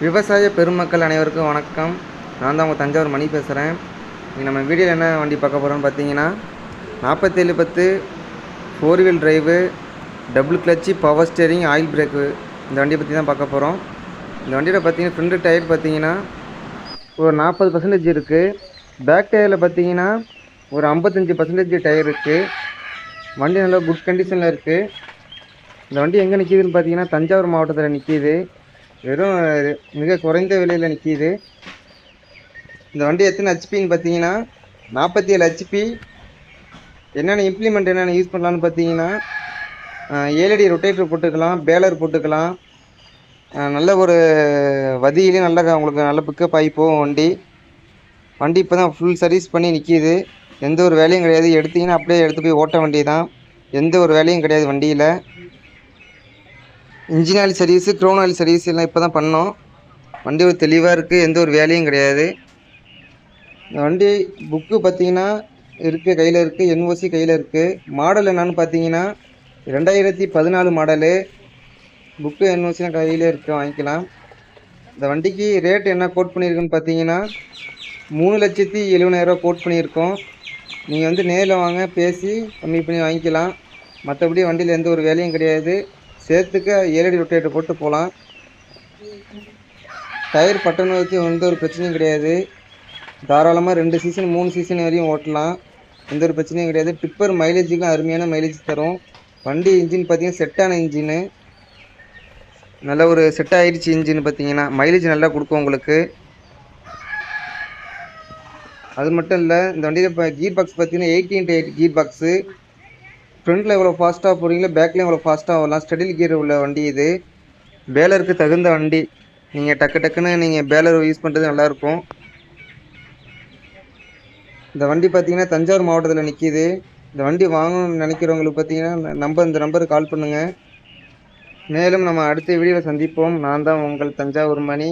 விவசாய பெருமக்கள் அனைவருக்கும் வணக்கம். நான் தான் உங்கள் தஞ்சாவூர் மணி பேசுகிறேன் இங்கே நம்ம வீடியோவில் என்ன வண்டி பார்க்க போகிறோம்னு பார்த்தீங்கன்னா நாற்பத்தேழு பத்து four wheel drive double clutch power steering oil brake இந்த வண்டியை பற்றி தான் பார்க்க போகிறோம் இந்த வண்டியில் பார்த்தீங்கன்னா ஃப்ரண்ட் டயர் பார்த்தீங்கன்னா ஒரு நாற்பது பர்சன்டேஜ் இருக்குது பேக் டயரில் பார்த்தீங்கன்னா ஒரு ஐம்பத்தஞ்சு பர்சன்டேஜ் டயர் இருக்குது வண்டி நல்லா குட் கண்டிஷனில் இருக்குது இந்த வண்டி எங்கே நிற்கிதுன்னு பார்த்தீங்கன்னா தஞ்சாவூர் மாவட்டத்தில் நிற்கிது வெறும் மிக குறைந்த விலையில் நிற்கிது இந்த வண்டி எத்தனை ஹெச்பின்னு பார்த்தீங்கன்னா நாற்பத்தி ஏழு ஹெச்பி என்னென்ன இம்ப்ளிமெண்ட் என்னென்ன யூஸ் பண்ணலான்னு பார்த்தீங்கன்னா ஏழடி ரொட்டேட்டர் போட்டுக்கலாம் பேலர் போட்டுக்கலாம். நல்ல ஒரு வதியிலையும் நல்ல உங்களுக்கு நல்ல பிக்கப் ஆகி போகும் வண்டி. வண்டி இப்போ தான் ஃபுல் சர்வீஸ் பண்ணி நிற்கிது எந்த ஒரு வேலையும் கிடையாது. எடுத்தீங்கன்னா அப்படியே எடுத்து போய் ஓட்ட வண்டி தான் எந்த ஒரு வேலையும் கிடையாது வண்டியில். Engine oil service crown oil service எல்லாம் இப்போ தான் பண்ணோம். வண்டி ஒரு தெளிவாக இருக்குது எந்த ஒரு வேலையும் கிடையாது. இந்த வண்டி புக்கு பார்த்தீங்கன்னா இருக்குது கையில் இருக்குது என்ஓசி கையில் இருக்குது மாடல் என்னன்னு பார்த்தீங்கன்னா ரெண்டாயிரத்தி பதினாலு மாடலு புக்கு என்ஓசிலாம் கையில் இருக்குது வாங்கிக்கலாம். இந்த வண்டிக்கு ரேட் என்ன கோட் பண்ணியிருக்குன்னு பார்த்தீங்கன்னா மூணு லட்சத்தி எழுபதாயிரரூவா கோட் பண்ணியிருக்கோம். நீங்கள் வந்து நேரில் வாங்க பேசி கம்மி பண்ணி வாங்கிக்கலாம். மற்றபடி வண்டியில் எந்த ஒரு வேலையும் கிடையாது. சேர்த்துக்க ஏழடி ரொட்டேட்டர் போட்டு போகலாம். டயர் பட்டன் வச்சு எந்த ஒரு பிரச்சனையும் கிடையாது. தாராளமாக ரெண்டு சீசன் மூணு சீசன் வரையும் ஓட்டலாம். எந்த ஒரு பிரச்சனையும் கிடையாது. டிப்பர் மைலேஜுக்கும் அருமையான மைலேஜ் தரும். வண்டி இன்ஜின் பார்த்தீங்கன்னா செட்டான இன்ஜினு நல்ல ஒரு செட் ஆகிடுச்சு இன்ஜின் பார்த்தீங்கன்னா. மைலேஜ் நல்லா கொடுக்கும் உங்களுக்கு. அது மட்டும் இல்லை இந்த வண்டியில் இப்போ கீர் பாக்ஸ் பார்த்தீங்கன்னா eighty into eight gear box ஃப்ரண்ட்டில் எவ்வளோ ஃபாஸ்ட்டாக போகிறீங்களோ பேக்கில் எவ்வளோ ஃபாஸ்ட்டாக வரலாம். ஸ்டெடில் கியர் உள்ள வண்டி இது. பேலருக்கு தகுந்த வண்டி. நீங்கள் டக்கு டக்குன்னு நீங்கள் பேலர் யூஸ் பண்ணுறது நல்லாயிருக்கும். இந்த வண்டி பார்த்தீங்கன்னா தஞ்சாவூர் மாவட்டத்தில் நிற்கிது இந்த வண்டி வாங்கணும்னு நினைக்கிறவங்களுக்கு பார்த்தீங்கன்னா நம்பர் இந்த நம்பருக்கு கால் பண்ணுங்கள் மேலும் நம்ம அடுத்த வீடியோவில் சந்திப்போம். நான் தான் உங்கள் தஞ்சாவூர் மணி